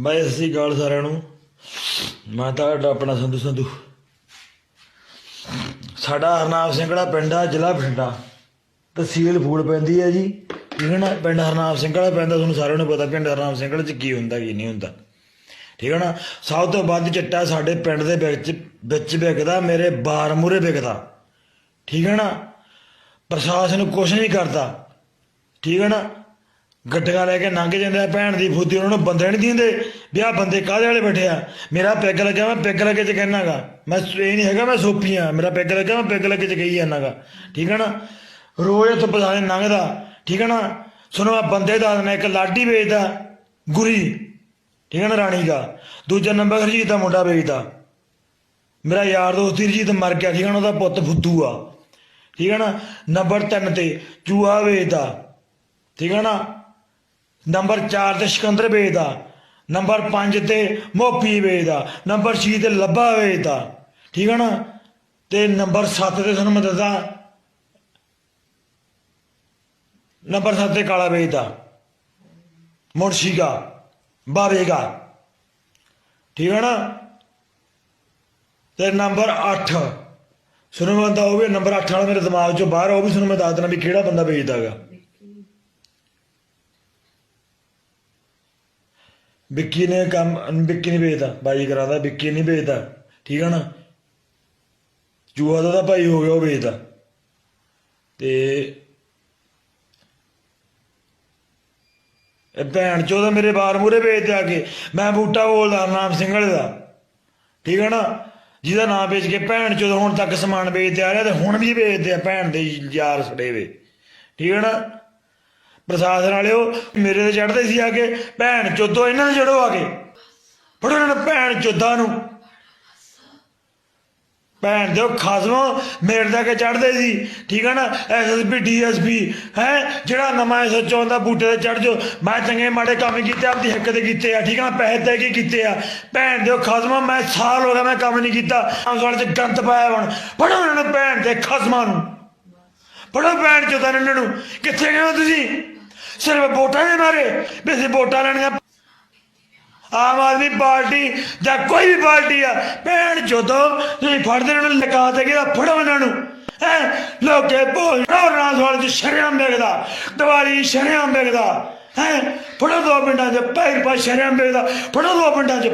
ਬਾਈ, ਸਤਿ ਸ਼੍ਰੀ ਅਕਾਲ ਸਾਰਿਆਂ ਨੂੰ। ਮੈਂ ਤੁਹਾਡਾ ਆਪਣਾ ਸੰਧੂ ਸੰਧੂ। ਸਾਡਾ ਹਰਨਾਮ ਸਿੰਘੜਾ ਪਿੰਡ ਆ, ਜ਼ਿਲ੍ਹਾ ਬਠਿੰਡਾ। ਤਹਿਸੀਲ ਫੂਲ ਪੈਂਦੀ ਹੈ ਜੀ। ਠੀਕ ਹੈ ਨਾ? ਪਿੰਡ ਹਰਨਾਮ ਸਿੰਘੜਾ ਪੈਂਦਾ, ਤੁਹਾਨੂੰ ਸਾਰਿਆਂ ਨੂੰ ਪਤਾ ਪਿੰਡ ਹਰਨਾਮ ਸਿੰਘੜਾ ਚ ਕੀ ਹੁੰਦਾ, ਕੀ ਨਹੀਂ ਹੁੰਦਾ। ਠੀਕ ਹੈ ਨਾ? ਸਭ ਤੋਂ ਵੱਧ ਚਿੱਟਾ ਸਾਡੇ ਪਿੰਡ ਦੇ ਵਿੱਚ ਵਿੱਚ ਵਿਕਦਾ, ਮੇਰੇ ਬਾਰ ਮੂਰੇ ਵਿਕਦਾ। ਠੀਕ ਹੈ ਨਾ? ਪ੍ਰਸ਼ਾਸਨ ਕੁਛ ਨਹੀਂ ਕਰਦਾ। ਠੀਕ ਹੈ ਨਾ? ਗੱਡੀਆਂ ਲੈ ਕੇ ਲੰਘ ਜਾਂਦੇ ਆ, ਭੈਣ ਦੀ ਫੁੱਦੀ ਉਹਨਾਂ ਨੂੰ ਬੰਦੇ ਨਹੀਂ ਦਿੰਦੇ। ਵੀ ਆਹ ਬੰਦੇ ਕਾਹਦੇ ਵਾਲੇ ਬੈਠੇ ਆ? ਮੇਰਾ ਪੈਗ ਲੱਗਿਆ, ਮੈਂ ਪੈਗ ਲੱਗੇ ਚ ਕਹਿਣਾਗਾ ਮੈਂ ਇਹ ਨਹੀਂ ਹੈਗਾ, ਮੈਂ ਸੋਪੀ ਮੇਰਾ ਪੈਗ ਲੱਗਿਆ, ਮੈਂ ਪੈਗ ਲੱਗੇ ਚ ਕਹੀ ਜਾਣਾਗਾ ਠੀਕ ਹੈ ਨਾ? ਰੋਜ਼ ਉੱਥੇ ਪਸਾਣੇ ਲੰਘਦਾ ਠੀਕ ਹੈ ਨਾ? ਸੁਣੋ ਆ ਬੰਦੇ ਦਾ ਨੇ ਇੱਕ ਲਾਡੀ ਵੇਚਦਾ, ਗੁਰੀ। ਠੀਕ ਹੈ ਨਾ, ਰਾਣੀ ਦਾ। ਦੂਜਾ ਨੰਬਰ ਹਰਜੀਤ ਦਾ ਮੁੰਡਾ ਵੇਚਦਾ। ਮੇਰਾ ਯਾਰ ਦੋਸਤ ਹਰਜੀਤ ਮਰ ਗਿਆ। ਠੀਕ ਹੈ ਨਾ, ਉਹਦਾ ਪੁੱਤ ਫੁੱਦੂ ਆ। ਠੀਕ ਹੈ ਨਾ? ਨੰਬਰ 3 ਤੇ, ਚੂਹਾ ਵੇਚਦਾ। ਠੀਕ ਹੈ ਨਾ? ਨੰਬਰ 4 ਤੇ ਸਿਕੰਦਰ ਵੇਚਦਾ ਨੰਬਰ 5 ਤੇ ਮੋਪੀ ਵੇਚਦਾ ਨੰਬਰ 6 ਤੇ ਲੱਭਾ ਵੇਚਦਾ ਠੀਕ ਹੈ ਨਾ? ਤੇ ਨੰਬਰ 7 ਤੇ ਤੁਹਾਨੂੰ ਮੈਂ ਦੱਸਦਾ ਨੰਬਰ 7 ਤੇ ਕਾਲਾ ਵੇਚਦਾ ਮੁਰਸ਼ੀਗਾ ਬਾਵੇਗਾ ਠੀਕ ਹੈ ਨਾ? ਤੇ ਨੰਬਰ 8 ਸੁਣੋ ਬੰਦਾ ਉਹ ਵੀ ਨੰਬਰ 8 ਵਾਲਾ ਮੇਰੇ ਦਿਮਾਗ ਚੋਂ ਬਾਹਰ ਉਹ ਵੀ ਤੁਹਾਨੂੰ ਮੈਂ ਦੱਸ ਦਿੰਦਾ ਵੀ ਕਿਹੜਾ ਬੰਦਾ ਵੇਚਦਾਗਾ ਵਿੱਕੀ ਨੇ ਕੰਮ, ਵਿੱਕੀ ਨਹੀਂ ਵੇਚਦਾ, ਬਾਈ ਕਰਾਦਾ ਵਿੱਕੀ ਨਹੀਂ ਵੇਚਦਾ, ਠੀਕ ਹੈ ਨਾ? ਜੂਆ ਦਾ ਤਾਂ ਭਾਈ ਹੋ ਗਿਆ, ਉਹ ਵੇਚਦਾ। ਤੇ ਇਹ ਭੈਣ ਚੋਦ ਮੇਰੇ ਬਾਰ ਮੂਰੇ ਵੇਚਦੇ ਆ ਕੇ, ਮੈਂ ਬੂਟਾ ਬੋਲਦਾ, ਨਾਮ ਸਿੰਘਲੇ ਦਾ, ਠੀਕ ਹੈ ਨਾ? ਜਿਹਦਾ ਨਾਮ ਵੇਚ ਕੇ ਭੈਣ ਚੋਦ ਹੁਣ ਤੱਕ ਸਮਾਨ ਵੇਚਦੇ ਆ ਰਿਹਾ ਤੇ ਹੁਣ ਵੀ ਵੇਚਦੇ ਆ ਭੈਣ ਦੇ ਯਾਰ ਸੜੇ ਵੇ, ਠੀਕ ਹੈ ਨਾ? ਪ੍ਰਸ਼ਾਸਨ ਵਾਲਿਓ ਮੇਰੇ ਤੇ ਚੜਦੇ ਸੀ ਆ ਕੇ, ਭੈਣ ਚੋਦੋ ਇਹਨਾਂ ਦੇ ਜੜੋ ਆ ਕੇ। ਫੜੋ ਇਹਨਾਂ ਨੂੰ ਭੈਣ ਚੋਦਾਂ ਨੂੰ। ਭੈਣ ਦੇ ਖਾਸਮੋ ਮੇਰੇ ਦਾ ਕੇ ਚੜਦੇ ਸੀ, ਠੀਕ ਹੈ ਨਾ? ਐਸਐਸਪੀ ਡੀਐਸਪੀ ਹੈ? ਜਿਹੜਾ ਨਵਾਂ ਐਸਐਚਓ ਆਉਂਦਾ ਬੂਟੇ ਤੇ ਚੜ ਜੋ ਮੈਂ ਚੰਗੇ ਮਾੜੇ ਕੰਮ ਕੀਤੇ, ਆਪਦੀ ਹੱਕ ਦੇ ਕੀਤੇ ਆ, ਠੀਕ ਹੈ ਨਾ? ਪੈਸੇ ਦੇ ਕੇ ਕੀਤੇ ਆ। ਭੈਣ ਦੇ ਖਾਸਮੋ, ਮੈਂ ਸਾਲ ਹੋ ਗਿਆ ਮੈਂ ਕੰਮ ਨਹੀਂ ਕੀਤਾ। ਅੰਗਲ ਚ ਗੰਦ ਪਾਇਆ ਹੁਣ। ਫੜੋ ਉਹਨਾਂ ਨੂੰ ਭੈਣ ਦੇ ਖਾਸਮਾਂ ਨੂੰ। ਫੜੋ ਭੈਣ ਚੋਦਾਂ ਨੂੰ ਇਹਨਾਂ ਨੂੰ। ਕਿੱਥੇ ਗਏ ਹੋ ਤੁਸੀਂ? ਸਿਰਫ ਵੋਟਾਂ ਦੇ ਮਾਰੇ, ਵੀ ਅਸੀਂ ਵੋਟਾਂ ਲੈਣੀਆਂ। ਆਮ ਆਦਮੀ ਪਾਰਟੀ ਜਾਂ ਕੋਈ ਵੀ ਪਾਰਟੀ ਆ, ਭੈਣ ਜਦੋਂ ਤੁਸੀਂ ਫੜਦੇ ਇਹਨਾਂ ਨੂੰ ਲਗਾ ਦੇ ਗਿਆ ਫੜੋ ਇਹਨਾਂ ਨੂੰ। ਹੈ, ਲੋਕੇ ਬੋਲ ਰੋਣਾ ਸਵਾਲ ਚ ਸ਼ਰਿਆਮ ਵੇਖਦਾ, ਦੀਵਾਲੀ ਸ਼ਰਿਆਮ ਵੇਖਦਾ। ਹੈ, ਫੜੋ ਦੋ ਪਿੰਡਾਂ ਚ ਪੈਰ ਪਾ ਸ਼ਰਿਆਮ ਵੇਖਦਾ, ਫੜੋ ਦੋ ਪਿੰਡਾਂ ਚ